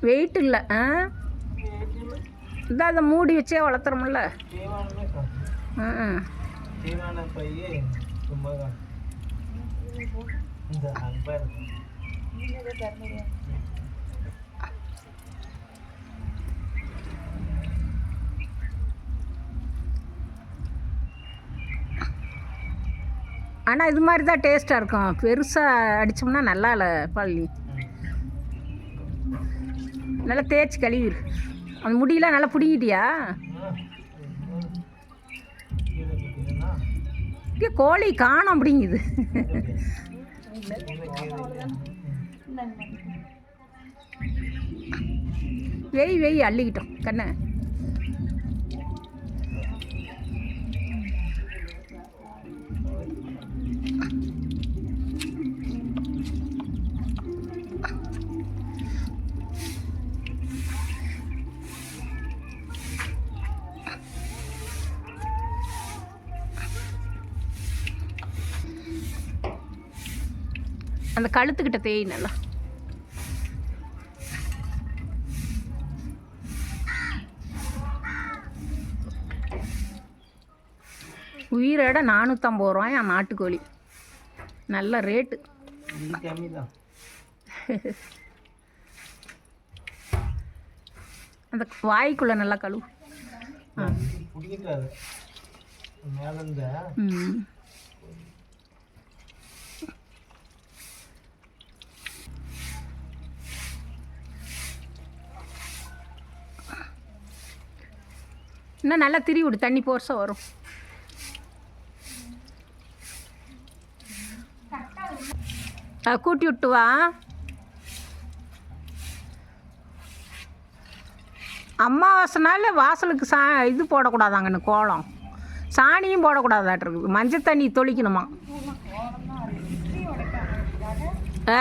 Wait இல்லை ஆ? இதான் அதை மூடி வச்சே வளர்த்துறோம்ல. ஆனால் இது மாதிரி தான் டேஸ்ட்டாக இருக்கும். பெருசாக அடித்தோம்னா நல்லா இல்லை பழனி நல்லா தேய்ச்சி கழுவி அந்த முடியெல்லாம் நல்லா பிடிங்கிட்டியா? இங்கே கோழி காணும் அப்படிங்குது வெய் வெய் அள்ளிக்கிட்டோம். கண்ணை. அந்த கழுத்துக்கிட்ட தேய் நல்லா உயிரோட நானூற்றம்பது ரூபாயா நாட்டுக்கோழி. நல்ல ரேட்டு. அந்த வாய்க்குள்ளே நல்லா கழுவு. மேல இன்னும் நல்லா திரி விடு தண்ணி போர்ஸாக வரும். கூட்டி விட்டு வா. அமாவாசை நாள் வாசலுக்கு சா இது போடக்கூடாதாங்கன்னு கோலம். சாணியும் போடக்கூடாதாட்டிருக்கு மஞ்சள் தண்ணி தொளிக்கணுமா? ஆ?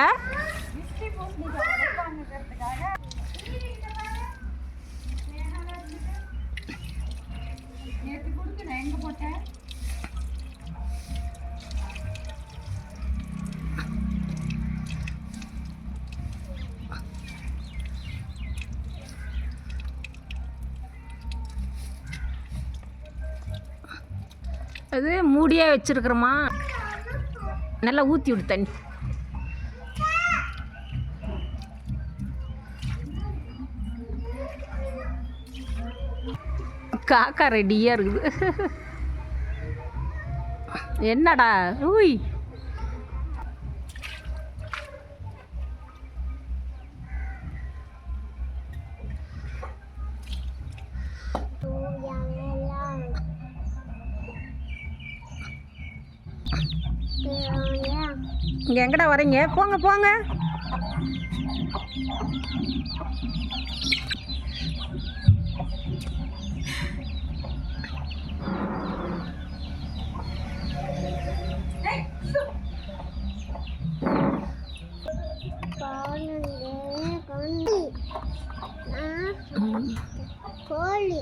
அது மூடியே வச்சிருக்கிறோமா? நல்லா ஊற்றி விடு தண்ணி. காக்கா ரெடியாக இருக்குது. என்னடா ஊய். இங்கே எங்கடா வரீங்க போங்க போங்க. கோழி.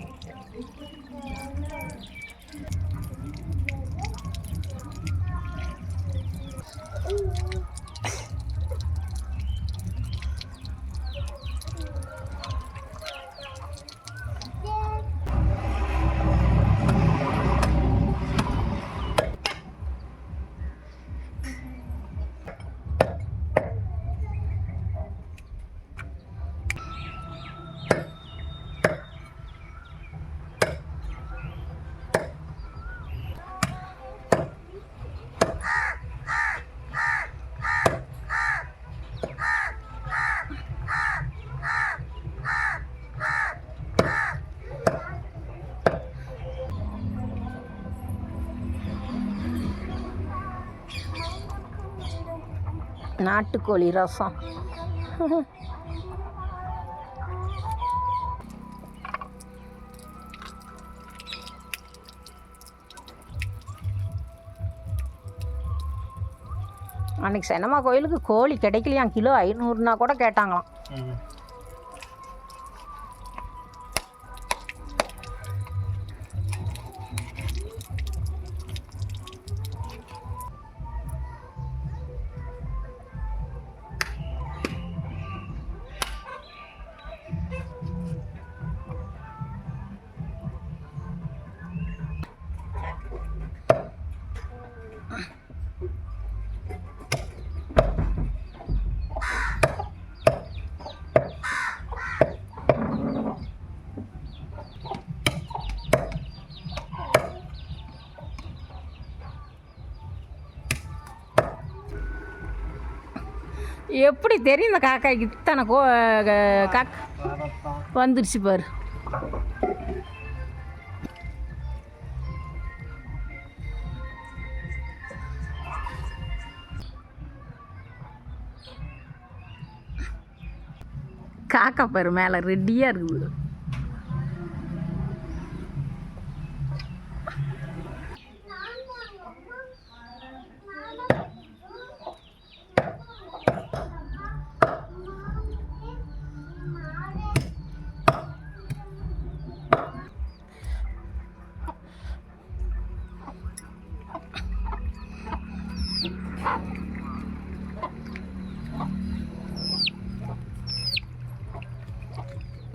Thank you. நாட்டுக்கோழி ரசம். அன்னைக்கு சினிமா கோயிலுக்கு கோழி கிடைக்கலையாம். கிலோ ஐநூறுனா கூட கேட்டாங்களாம். எப்படி தெரியும் இந்த காக்கா இத்தனை கோ காக்கா வந்துருச்சு பாரு. காக்கா பாரு மேலே ரெடியாக இருக்குது.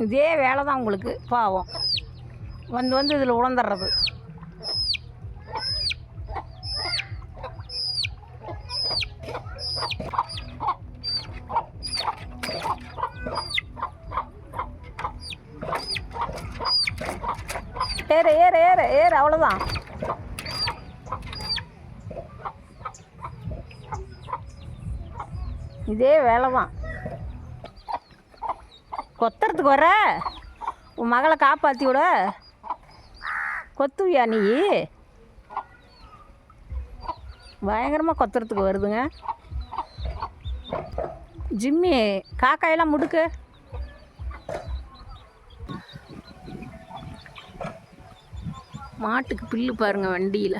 இதே வேலை தான் உங்களுக்கு பாவம். வந்து வந்து இதில் உழந்துடுறது ஏறு ஏறு ஏறு ஏறு அவ்வளோதான் இதே வேலை தான் கொத்துறதுக்கு வர? உன் மகளை காப்பாற்றி விட கொத்துவியா நீ? பயங்கரமாக கொத்துறதுக்கு வருதுங்க. ஜிம்மி காக்காயெல்லாம் முடுக்கு. மாட்டுக்கு பில்லு பாருங்க வண்டியில்.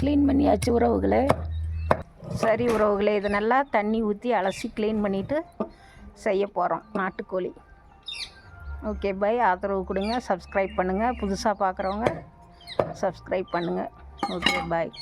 க்ளீன் பண்ணியாச்சு உறவுகளை. சரி உறவுகளே இது நல்லா தண்ணி ஊற்றி அலசி க்ளீன் பண்ணிவிட்டு செய்ய போகிறோம் நாட்டுக்கோழி. ஓகே பை ஆதரவு கொடுங்க சப்ஸ்கிரைப் பண்ணுங்கள் புதுசாக பார்க்குறவங்க சப்ஸ்கிரைப் பண்ணுங்கள் ஓகே பாய்